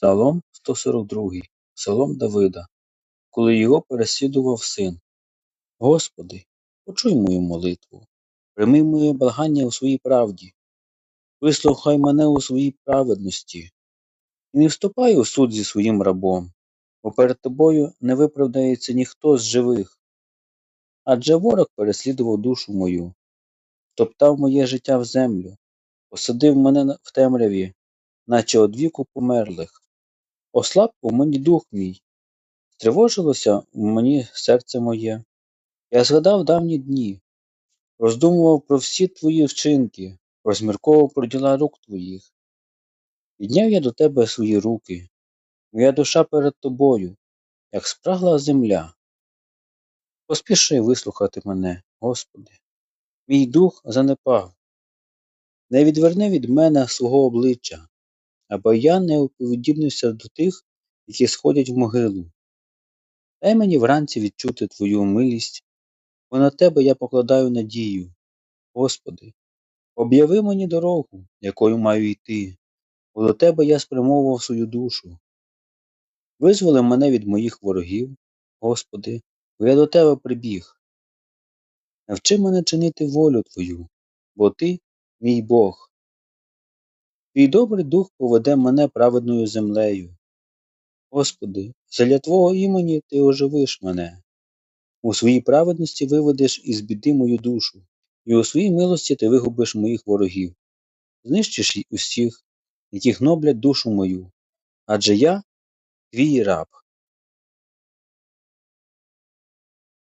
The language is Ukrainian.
Псалом 142. Псалом Давида, коли його переслідував син. Господи, почуй мою молитву, прийми моє благання у своїй правді, вислухай мене у своїй праведності, і не вступай у суд зі своїм рабом, бо перед тобою не виправдається ніхто з живих. Адже ворог переслідував душу мою, топтав моє життя в землю, посадив мене в темряві, наче од віку померлих. Ослаб у мені дух мій, стривожилося в мені серце моє. Я згадав давні дні, роздумував про всі твої вчинки, розмірковував про діла рук твоїх. Підняв я до тебе свої руки, моя душа перед тобою, як спрагла земля. Поспіши вислухати мене, Господи, мій дух занепав. Не відверни від мене свого обличчя, аби я не уподібнився до тих, які сходять в могилу. Дай мені вранці відчути Твою милість, бо на Тебе я покладаю надію. Господи, об'яви мені дорогу, якою маю йти, бо до Тебе я спрямовував свою душу. Визволи мене від моїх ворогів, Господи, бо я до Тебе прибіг. Навчи мене чинити волю Твою, бо Ти мій Бог. Твій добрий дух поведе мене праведною землею. Господи, задля Твого імені Ти оживиш мене. У своїй праведності виведеш із біди мою душу, і у своїй милості ти вигубиш моїх ворогів, знищиш усіх, які гноблять душу мою, адже я твій раб.